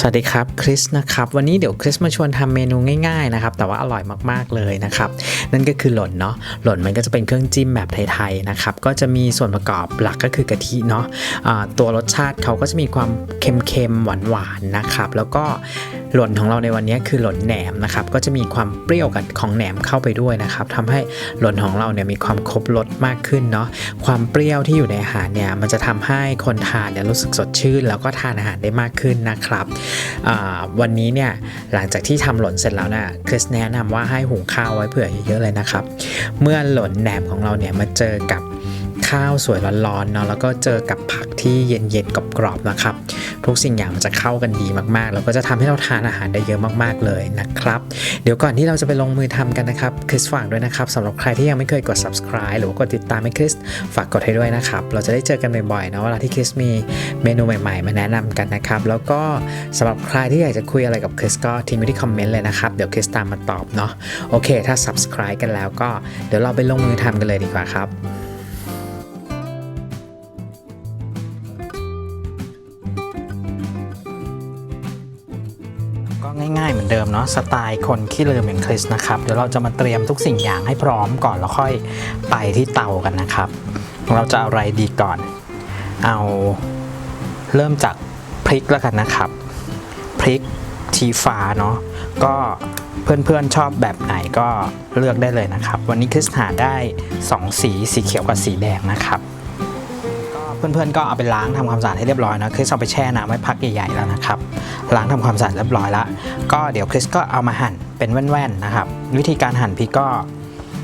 สวัสดีครับคริสนะครับวันนี้เดี๋ยวคริสมาชวนทำเมนูง่ายๆนะครับแต่ว่าอร่อยมากๆเลยนะครับนั่นก็คือหล่นเนาะหล่นมันก็จะเป็นเครื่องจิ้มแบบไทยๆนะครับก็จะมีส่วนประกอบหลักก็คือกะทิเนาะะตัวรสชาติเขาก็จะมีความเค็มๆหวานๆนะครับแล้วก็ หล่นของเราในวันนี้คือหล่นแหนมนะครับก็จะมีความเปรี้ยวกับของแหนมเข้าไปด้วยนะครับทำให้หล่นของเราเนี่ยมีความครบรสมากขึ้นเนาะความเปรี้ยวที่อยู่ในอาหารเนี่ยมันจะทำให้คนทานเนี่ยรู้สึกสดชื่น แล้วก็ทานอาหารได้มากขึ้นนะครับวันนี้เนี่ยหลังจากที่ทำหล่นเสร็จแล้วนะคริสแนะนำว่าให้หุงข้าวไว้เผื่อเยอะๆเลยนะครับ เมื่อหล่นแหนมของเราเนี่ยมาเจอกับ ข้าวสวยร้อนๆเนาะแล้วก็เจอกับผักที่เย็นๆกรอบๆนะครับ ทุกสิ่งอย่างมันจะเข้ากันดีมากๆ แล้วก็จะทำให้เราทานอาหารได้เยอะมากๆเลยนะครับ เดี๋ยวก่อนที่เราจะไปลงมือทำกันนะครับคริสฝากด้วยนะครับสำหรับใครที่ยังไม่เคยกด subscribe หรือว่ากดติดตามให้คริสฝากกดให้ด้วยนะครับ เราจะได้เจอกันบ่อยๆนะเวลาที่คริสมีเมนูใหม่ๆ มาแนะนำกันนะครับ แล้วก็สำหรับใครที่อยากจะคุยอะไรกับคริสก็ทิ้งไว้ที่คอมเมนต์เลยนะครับเดี๋ยวคริสตามมาตอบเนาะโอเค ถ้า subscribe กันแล้วก็เดี๋ยวเราไปลงมือทำกันเลยดีกว่าครับ ง่ายๆเหมือนเดิมเนาะสไตล์คนขี้ลืมอย่างคริสนะครับเดี๋ยวเราจะมาเตรียมทุกสิ่งอย่างให้พร้อมก่อนแล้วค่อยไปที่เตากันนะครับ เราจะเอาอะไรดีก่อน เอาเริ่มจากพริกแล้วกันนะครับพริกชีฟ้าเนาะก็เพื่อนๆชอบแบบไหนก็เลือกได้เลยนะครับ วันนี้คริสหาได้ 2 สีสีเขียวกับสีแดงนะครับ เพื่อนๆก็เอาไปล้างทำความสะอาดให้เรียบร้อยนะคริสเอาไปแช่น้ำไว้พักใหญ่ๆแล้วนะครับล้างทำความสะอาดเรียบร้อยแล้วก็เดี๋ยวคริสก็เอามาหั่นเป็นแว่นๆนะครับ วิธีการหั่นพริกก็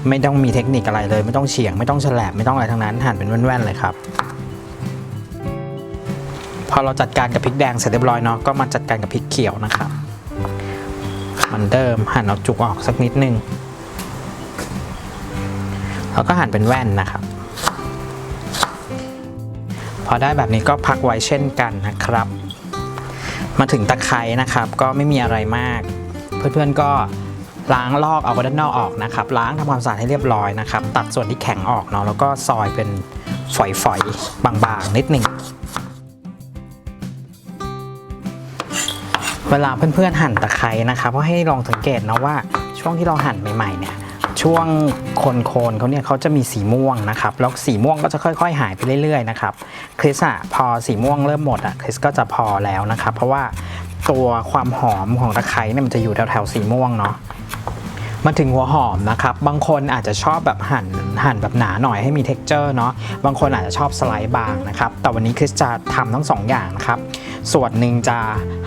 ไม่ต้องมีเทคนิคอะไรเลย ไม่ต้องเฉียงไม่ต้องแฉลบไม่ต้องอะไรทั้งนั้นหั่นเป็นแว่นๆเลยครับพอเราจัดการกับพริกแดงเสร็จเรียบร้อยเนาะก็มาจัดการกับพริกเขียวนะครับเหมือนเดิมหั่นเอาจุกออกสักนิดนึงแล้วก็หั่นเป็นแว่นนะครับ อได้แบบนี้ก็พักไว้เช่นกันนะครับ มาถึงตะไคร้นะครับ ก็ไม่มีอะไรมาก เพื่อนๆก็ล้างลอกเอาด้านนอกออกนะครับ ล้างทำความสะอาดให้เรียบร้อยนะครับ ตัดส่วนที่แข็งออกเนาะแล้วก็ซอยเป็นฝอยๆ บางๆ นิดหนึ่งเวลาเพื่อนๆหั่นตะไคร้นะครับก็ให้ลองสังเกตนะว่าช่วงที่เราหั่นใหม่ๆเนี่ย ช่วงโคนโคนเขาเนี่ยเขาจะมีสีม่วงนะครับแล้วสีม่วงก็จะค่อยๆ หายไปเรื่อยๆนะครับคริสอะพอสีม่วงเริ่มหมดอะคริสก็จะพอแล้วนะครับเพราะว่าตัวความหอมของตะไคร้เนี่ยมันจะอยู่แถวๆสีม่วงเนาะมาถึงหัวหอมนะครับ บางคนอาจจะชอบแบบหั่นหั่นแบบหนาหน่อยให้มี t e x t อร์เนาะ บางคนอาจจะชอบสไลด์บางนะครับ แต่วันนี้คริสจะทำทั้งสองอย่างนะครับ ส่วนหนึ่งจะ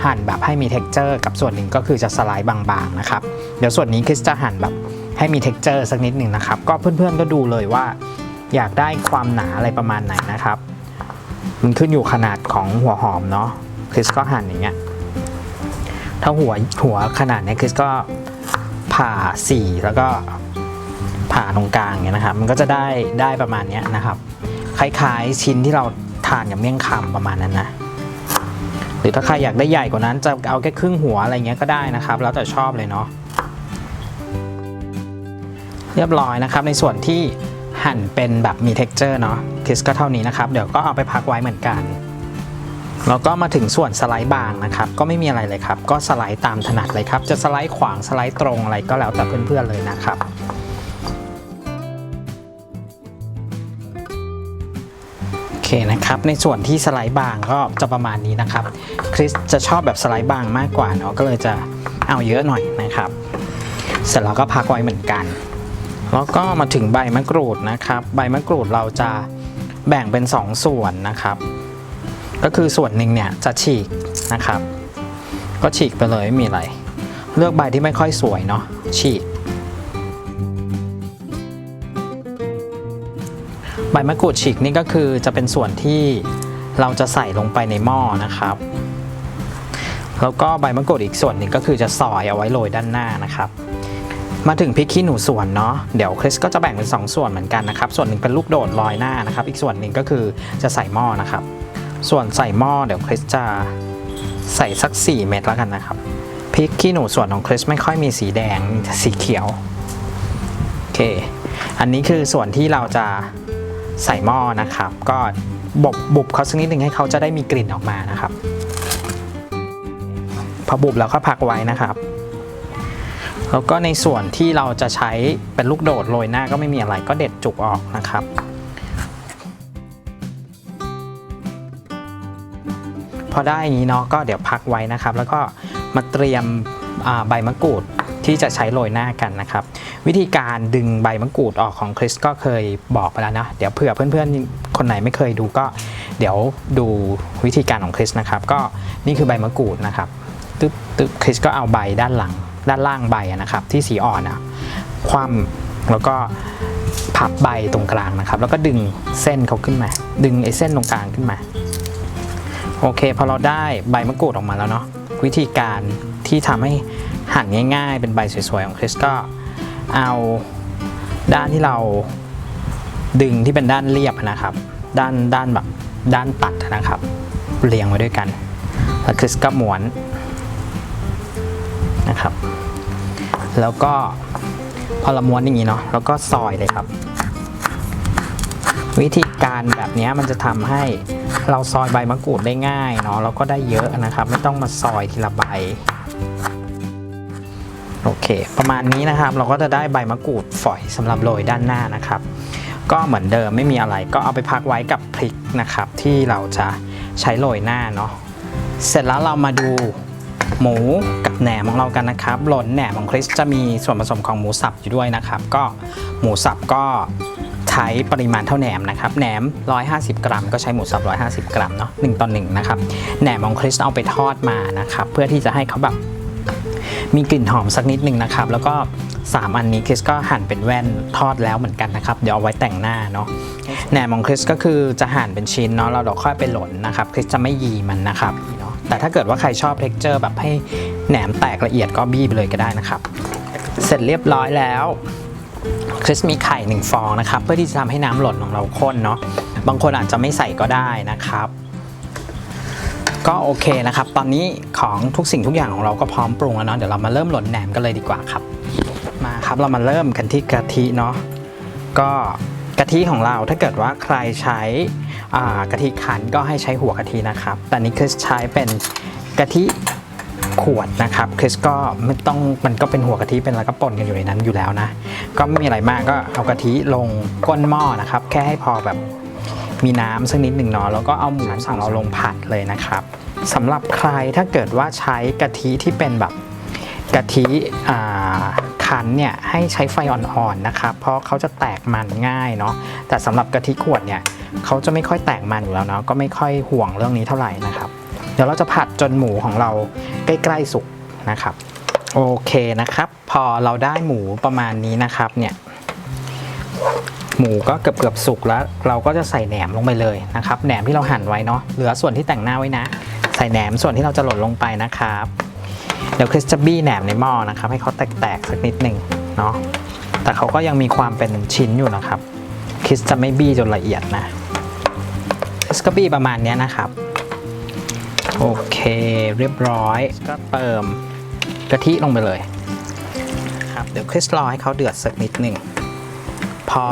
หั่นแบบให้มี t e x t อร์กับส่วนหนึ่งก็คือจะสไลด์บางๆนะครับ เดี๋ยวส่วนนี้คริสจะหั่นแบบ ให้มี t e x t อร์สักนิดหนึ่งนะครับ ก็เพื่อนๆก็ดูเลยว่า อยากได้ความหนาอะไรประมาณไหนนะครับ มันขึ้นอยู่ขนาดของหัวหอมเนาะคริสก็หั่นอย่างเงี้ยถ้าหัวหัวขนาดเนี้ยคริสก็ผ่าสี่แล้วก็ผ่าตรงกลางเงี้ยนะครับ มันก็จะได้ได้ประมาณเนี้ยนะครับ คล้ายๆชิ้นที่เราทานกับเมี่ยงคำประมาณนั้นนะหรือถ้าใครอยากได้ใหญ่กว่านั้นจะเอาแค่ครึ่งหัวอะไรเงี้ยก็ได้นะครับ แล้วแต่ชอบเลยเนาะ เรียบร้อยนะครับ ในส่วนที่หั่นเป็นแบบมี t e x t อร์เนาะคริสก็เท่านี้นะครับ เดี๋ยวก็เอาไปพักไว้เหมือนกัน แล้วก็มาถึงส่วนสไลด์บางนะครับ ก็ไม่มีอะไรเลยครับ ก็สไลด์ตามถนัดเลยครับ จะสไลด์ขวางสไลด์ตรงอะไรก็แล้วแต่เพื่อนๆเลยนะครับโอเคนะครับในส่วนที่สไลด์บางก็จะประมาณนี้นะครับคริสจะชอบแบบสไลด์บางมากกว่าเนาะก็เลยจะเอาเยอะหน่อยนะครับ เสร็จแล้วก็พักไว้เหมือนกัน แล้วก็มาถึงใบมะกรูดนะครับ ใบมะกรูดเราจะแบ่งเป็น 2 ส่วนนะครับ ก็คือส่วนหนึ่งเนี่ยจะฉีกนะครับ ก็ฉีกไปเลยไม่มีอะไร เลือกใบที่ไม่ค่อยสวยเนาะฉีก ใบมะกรูดฉีกนี่ก็คือจะเป็นส่วนที่เราจะใส่ลงไปในหม้อนะครับ แล้วก็ใบมะกรูดอีกส่วนหนึ่งก็คือจะซอยเอาไว้โรยด้านหน้านะครับ มาถึงพริกขี้หนูสวนเนาะเดี๋ยวคริสก็จะแบ่งเป็น 2 ส่วนเหมือนกันนะครับ ส่วนหนึ่งเป็นลูกโดดลอยหน้านะครับ อีกส่วนหนึ่งก็คือจะใส่หม้อนะครับ ส่วนใส่หม้อเดี๋ยวคริสจะใส่สัก 4 เม็ดแล้วกันนะครับพริกขี้หนูสวนของคริสไม่ค่อยมีสีแดงมีแต่สีเขียวโอเค อันนี้คือส่วนที่เราจะใส่หม้อนะครับ ก็บบุบเขาสักนิดหนึ่งให้เขาจะได้มีกลิ่นออกมานะครับ พอบุบแล้วก็พักไว้นะครับ แล้วก็ในส่วนที่เราจะใช้เป็นลูกโดดโรยหน้าก็ไม่มีอะไรก็เด็ดจุกออกนะครับ พอได้อย่างนี้เนาะก็เดี๋ยวพักไว้นะครับ แล้วก็มาเตรียมใบมะกรูดที่จะใช้โรยหน้ากันนะครับ วิธีการดึงใบมะกรูดออกของคริสก็เคยบอกไปแล้วนะ เดี๋ยวเผื่อเพื่อนๆ คนไหนไม่เคยดูก็ เดี๋ยวดูวิธีการของคริสนะครับ ก็นี่คือใบมะกรูดนะครับตึ๊บตึ๊บคริสก็เอาใบด้านหลัง ด้านล่างใบนะครับ ที่สีอ่อนอะคว่ำแล้วก็พับใบตรงกลางนะครับ แล้วก็ดึงเส้นเขาขึ้นมา ดึงไอ้เส้นตรงกลางขึ้นมา โอเคพอเราได้ใบมะกรูดออกมาแล้วเนาะวิธีการที่ทำให้หั่นง่าย ๆ เป็นใบสวยๆของคริสก็เอาด้านที่เราดึงที่เป็นด้านเรียบนะครับ ด้านด้านแบบด้านตัดนะครับ เรียงไว้ด้วยกัน แล้วคริสก็ม้วน นะครับ แล้วก็พอเราม้วนอย่างนี้เนาะแล้วก็ซอยเลยครับ วิธีการแบบนี้มันจะทำให้เราซอยใบมะกรูดได้ง่ายเนาะแล้วก็ได้เยอะนะครับ ไม่ต้องมาซอยทีละใบโอเค ประมาณนี้นะครับเราก็จะได้ใบมะกรูดฝอยสำหรับโรยด้านหน้านะครับ ก็เหมือนเดิมไม่มีอะไรก็เอาไปพักไว้กับพริกนะครับ ที่เราจะใช้โรยหน้าเนาะเสร็จแล้วเรามาดู หมูกับแหนมของเรากันนะครับหล่นแหนมของคริสจะมีส่วนผสมของหมูสับอยู่ด้วยนะครับ ก็หมูสับก็ใช้ปริมาณเท่าแหนมนะครับแหนม 150 กรัม ก็ใช้หมูสับ 150 กรัมเนาะ1ต่อ1นะครับแหนมของคริสเอาไปทอดมานะครับเพื่อที่จะให้เขาแบบมีกลิ่นหอมสักนิดหนึ่งนะครับ แล้วก็ 3 อันนี้คริสก็หั่นเป็นแว่นทอดแล้วเหมือนกันนะครับ เดี๋ยวเอาไว้แต่งหน้าเนาะแหนมของคริสก็คือจะหั่นเป็นชิ้นเนาะเราเดี๋ยวค่อยไปหล่นนะครับคริสจะไม่ยีมันนะครับ แต่ถ้าเกิดว่าใครชอบเท็กเจอร์แบบให้แหนมแตกละเอียดก็บี้ไปเลยก็ได้นะครับ เสร็จเรียบร้อยแล้วคริสมีไข่หนึ่งฟองนะครับ เพื่อที่จะทำให้น้ำหล่นของเราข้นเนาะบางคนอาจจะไม่ใส่ก็ได้นะครับ ก็โอเคนะครับ ตอนนี้ของทุกสิ่งทุกอย่างของเราก็พร้อมปรุงแล้วเนาะเดี๋ยวเรามาเริ่มหล่นแหนมกันเลยดีกว่าครับ มาครับเรามาเริ่มกันที่กะทิเนาะก็กะทิของเราถ้าเกิดว่าใครใช้ กะทิขันก็ให้ใช้หัวกะทินะครับแต่นี้คริสใช้เป็นกะทิขวดนะครับคริสก็ไม่ต้องมันก็เป็นหัวกะทิเป็นแล้วก็ป่นกันอยู่ในนั้นอยู่แล้วนะ ก็ไม่มีอะไรมากก็เอากะทิลงก้นหม้อนะครับ แค่ให้พอแบบมีน้ำสักนิดหนึ่งเนาะแล้วก็เอาหมูสั่งเราลงผัดเลยนะครับสำหรับใครถ้าเกิดว่าใช้กะทิที่เป็นแบบกะทิคั้นเนี่ยให้ใช้ไฟอ่อนๆนะครับ เพราะเขาจะแตกมันง่ายเนาะแต่สำหรับกะทิขวดเนี่ย เขาจะไม่ค่อยแตกมันอยู่แล้วเนาะก็ไม่ค่อยห่วงเรื่องนี้เท่าไหร่นะครับ เดี๋ยวเราจะผัดจนหมูของเราใกล้ๆสุกนะครับโอเคนะครับ พอเราได้หมูประมาณนี้นะครับเนี่ยหมูก็เกือบเกือบๆสุกแล้ว เราก็จะใส่แหนมลงไปเลยนะครับแหนมที่เราหั่นไว้เนาะเหลือส่วนที่แต่งหน้าไว้นะ ใส่แหนมส่วนที่เราจะหล่นลงไปนะครับ เดี๋ยวคริสจะบี้แหนมในหม้อนะครับ ให้เขาแตกๆสักนิดหนึ่งเนาะแต่เขาก็ยังมีความเป็นชิ้นอยู่นะครับคริสจะไม่บี้จนละเอียดนะ สก็บี้ประมาณนี้นะครับ โอเคเรียบร้อย ก็เติมกะทิลงไปเลยครับเดี๋ยวคริสรอให้เขาเดือดสักนิดหนึ่ง พอ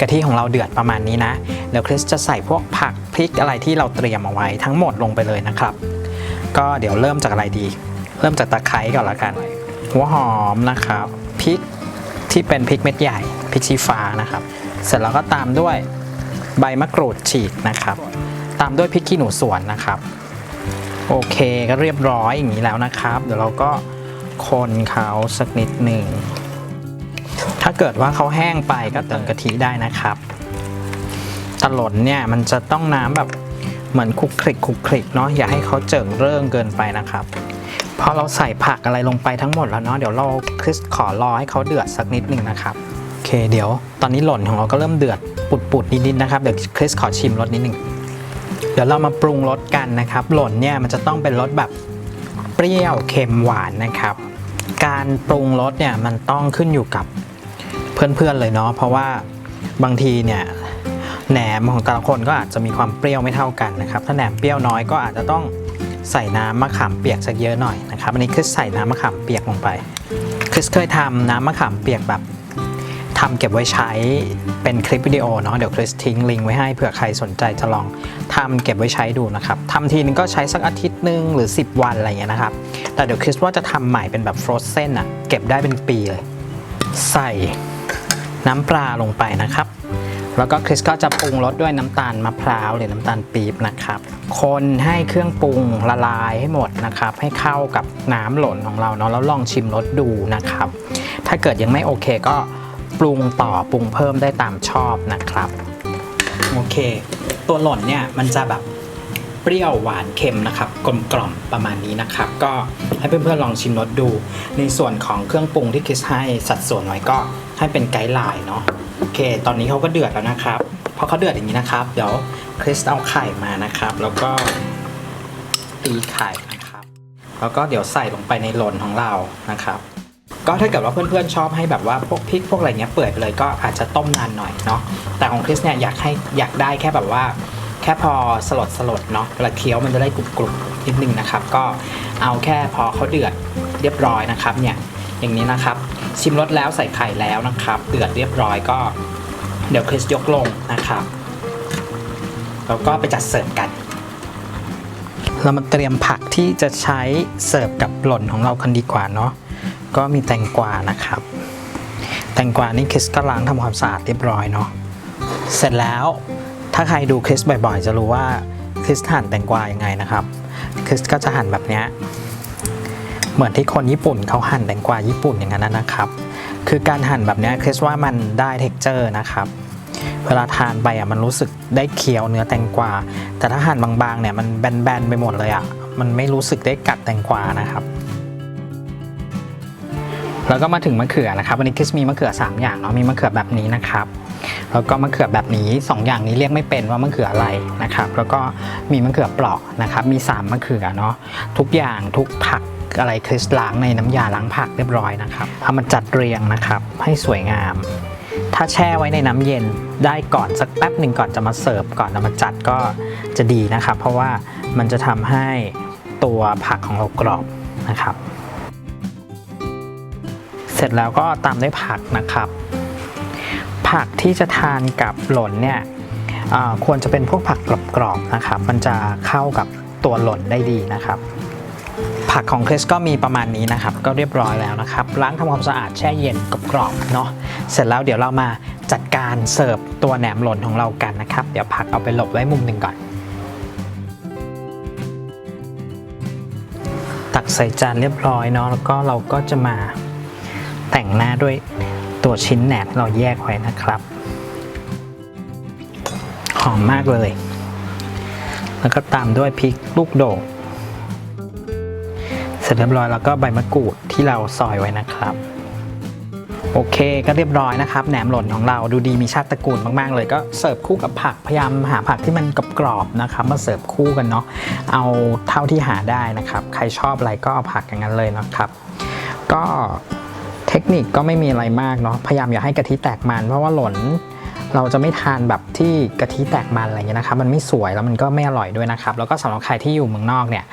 กะทิของเราเดือดประมาณนี้นะ เดี๋ยวคริสจะใส่พวกผักพริกอะไรที่เราเตรียมเอาไว้ทั้งหมดลงไปเลยนะครับ ก็เดี๋ยวเริ่มจากอะไรดี เริ่มจากตะไคร้ก่อนละกัน หัวหอมนะครับพริกที่เป็นพริกเม็ดใหญ่พริกชี้ฟ้านะครับ เสร็จแล้วก็ตามด้วย ใบมะกรูดฉีกนะครับ ตามด้วยพริกขี้หนูสวนนะครับ โอเคก็เรียบร้อยอย่างนี้แล้วนะครับ เดี๋ยวเราก็คนเขาสักนิดหนึ่ง ถ้าเกิดว่าเขาแห้งไปก็เติมกะทิได้นะครับตลนเนี่ยมันจะต้องน้ำแบบเหมือนคลุกคลิกคลุกคลิกเนาะอย่าให้เขาเจิ่งเริ่งเกินไปนะครับพอเราใส่ผักอะไรลงไปทั้งหมดแล้วเนาะเดี๋ยวเราคริสขอรอให้เขาเดือดสักนิดหนึ่งนะครับ เคเดี๋ยว ตอนนี้หล่นของเราก็เริ่มเดือดปุดๆนิดๆนะครับ เดี๋ยวคริสขอชิมรสนิดหนึ่งเดี๋ยวเรามาปรุงรสกันนะครับ หล่นเนี่ยมันจะต้องเป็นรสแบบเปรี้ยวเค็มหวานนะครับ การปรุงรสเนี่ยมันต้องขึ้นอยู่กับเพื่อนๆเลยเนาะเพราะว่าบางทีเนี่ยแหนมของแต่ละคนก็อาจจะมีความเปรี้ยวไม่เท่ากันนะครับ ถ้าแหนมเปรี้ยวน้อยก็อาจจะต้องใส่น้ำมะขามเปียกสักเยอะหน่อยนะครับ อันนี้คือใส่น้ำมะขามเปียกลงไปคริสเคยทำน้ำมะขามเปียกแบบ ทำเก็บไว้ใช้เป็นคลิปวิดีโอเนาะเดี๋ยวคริสทิ้งลิงก์ไว้ให้เผื่อใครสนใจจะลองทำเก็บไว้ใช้ดูนะครับทำทีนึงก็ใช้สักอาทิตย์หนึ่งหรือ 10 วันอะไรอย่างเงี้ยนะครับ แต่เดี๋ยวคริสว่าจะทำใหม่เป็นแบบฟรอสเซนอะเก็บได้เป็นปีเลย ใส่น้ำปลาลงไปนะครับ แล้วก็คริสก็จะปรุงรสด้วยน้ำตาลมะพร้าวหรือน้ำตาลปี๊บนะครับ คนให้เครื่องปรุงละลายให้หมดนะครับ ให้เข้ากับน้ำหล่นของเราเนาะแล้วลองชิมรสดูนะครับ ถ้าเกิดยังไม่โอเคก็ ปรุงต่อปรุงเพิ่มได้ตามชอบนะครับ โอเค ตัวหล่นเนี่ยมันจะแบบเปรี้ยวหวานเค็มนะครับกลมกล่อมประมาณนี้นะครับ ก็ให้เพื่อนๆลองชิมรสดู ในส่วนของเครื่องปรุงที่คริสให้สัดส่วนไว้ก็ให้เป็นไกด์ไลน์เนาะโอเค ตอนนี้เขาก็เดือดแล้วนะครับพอเขาเดือดอย่างนี้นะครับ เดี๋ยวคริสเอาไข่มานะครับ แล้วก็ตีไข่นะครับ แล้วก็เดี๋ยวใส่ลงไปในหล่นของเรานะครับ ก็ถ้าเกิดว่าเพื่อนๆชอบให้แบบว่าพวกพริกพวกอะไรเงี้ยเปื่อยไปเลยก็อาจจะต้มนานหน่อยเนาะแต่ของคริสเนี่ยอยากให้อยากได้แค่แบบว่าแค่พอสลดสลดเนาะเวลาเคี้ยวมันจะได้กรุบกรุบนิดนึงนะครับ ก็เอาแค่พอเขาเดือดเรียบร้อยนะครับเนี่ยอย่างนี้นะครับ ชิมรสแล้วใส่ไข่แล้วนะครับเดือดเรียบร้อยก็ เดี๋ยวคริสยกลงนะครับแล้วก็ไปจัดเสิร์ฟกัน เรามาเตรียมผักที่จะใช้เสิร์ฟกับหล่นของเรากันดีกว่าเนาะ ก็มีแตงกวานะครับ แตงกวานี่คริสก็ล้างทำความสะอาดเรียบร้อยเนาะเสร็จแล้วถ้าใครดูคริสบ่อยๆ จะรู้ว่าคริสหั่นแตงกวายังไงนะครับคริสก็จะหั่นแบบเนี้ยเหมือนที่คนญี่ปุ่นเขาหั่นแตงกวาญี่ปุ่นอย่างนั้นนะครับ คือการหั่นแบบเนี้ยคริสว่ามันได้เท็กเจอร์นะครับเวลาทานไปอะมันรู้สึกได้เคี้ยวเนื้อแตงกวา แต่ถ้าหั่นบางๆเนี่ยมันแบนๆไปหมดเลยอะมันไม่รู้สึกได้กัดแตงกวานะครับ แล้วก็มาถึงมะเขือนะครับวันนี้คริสมีมะเขือ 3 อย่างเนาะมีมะเขือแบบนี้นะครับแล้วก็มะเขือแบบนี้ 2 อย่างนี้เรียกไม่เป็นว่ามะเขืออะไรนะครับ แล้วก็มีมะเขือเปราะนะครับ มี 3มะเขือเนาะทุกอย่างทุกผักอะไรคริสล้างในน้ำยาล้างผักเรียบร้อยนะครับเอามาจัดเรียงนะครับให้สวยงาม ถ้าแช่ไว้ในน้ำเย็นได้ก่อนสักแป๊บหนึ่งก่อนจะมาเสิร์ฟก่อนเอามาจัดก็จะดีนะครับ เพราะว่ามันจะทำให้ตัวผักของเรากรอบนะครับ เสร็จแล้วก็ตามด้วยผักนะครับ ผักที่จะทานกับหล่นเนี่ยควรจะเป็นพวกผักกรอบๆนะครับ มันจะเข้ากับตัวหล่นได้ดีนะครับ ผักของคริสก็มีประมาณนี้นะครับ ก็เรียบร้อยแล้วนะครับ ล้างทำความสะอาดแช่เย็นกรอบๆเนาะเสร็จแล้วเดี๋ยวเรามาจัดการเสิร์ฟตัวแหนมหล่นของเรากันนะครับ เดี๋ยวผักเอาไปหลบไว้มุมหนึ่งก่อน ตักใส่จานเรียบร้อยเนาะแล้วก็เราก็จะมา แต่งหน้าด้วยตัวชิ้นแหนมเราแยกไว้นะครับ หอมมากเลย แล้วก็ตามด้วยพริกลูกโดดเสร็จเรียบร้อยแล้วก็ใบมะกรูดที่เราซอยไว้นะครับ โอเคก็เรียบร้อยนะครับแหนมหล่นของเราดูดีมีชาติตระกูลมากๆ เลยก็เสิร์ฟคู่กับผักพยายามหาผักที่มันกรอบๆนะครับมาเสิร์ฟคู่กันเนาะเอาเท่าที่หาได้นะครับ ใครชอบอะไรก็เอาผักอย่างนั้นเลยนะครับ ก็ ทคนิคก็ไม่มีอะไรมากเนาะพยายามอย่าให้กะทิแตกมันเพราะว่าหล่นเราจะไม่ทานแบบที่กะทิแตกมันอะไรเงี้ยนะครับมันไม่สวยแล้วมันก็ไม่อร่อยด้วยนะครับ แล้วก็สำหรับใครที่อยู่เมืองนอกเนี่ย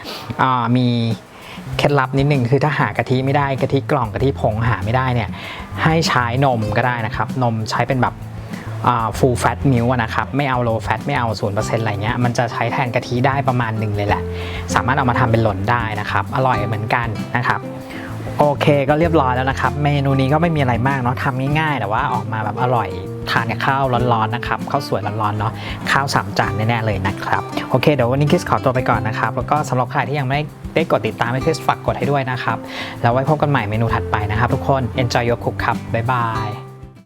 มีเคล็ดลับนิดนึงคือถ้าหากะทิไม่ได้กะทิกล่องกะทิผงหาไม่ได้เนี่ยให้ใช้นมก็ได้นะครับ นมใช้เป็นแบบฟูลแฟตมิลนะครับไม่เอาโลแฟตไม่เอาศูนย์เปอร์เซ็นต์อะไรเงี้ยมันจะใช้แทนกะทิได้ประมาณหนึ่งเลยแหละ สามารถเอามาทำเป็นหล่นได้นะครับ อร่อยเหมือนกันนะครับ โอเคก็เรียบร้อยแล้วนะครับ เมนูนี้ก็ไม่มีอะไรมากเนาะทำง่ายๆ แต่ว่าออกมาแบบอร่อยทานกับข้าวร้อนๆนะครับข้าวสวยร้อนๆเนาะข้าวสามจานแน่ๆเลยนะครับโอเคเดี๋ยววันนี้คริสขอตัวไปก่อนนะครับ แล้วก็สำหรับใครที่ยังไม่ได้กดติดตามให้คริสฝากกดให้ด้วยนะครับ แล้วไว้พบกันใหม่เมนูถัดไปนะครับ ทุกคน enjoy your cook ครับบ๊ายบาย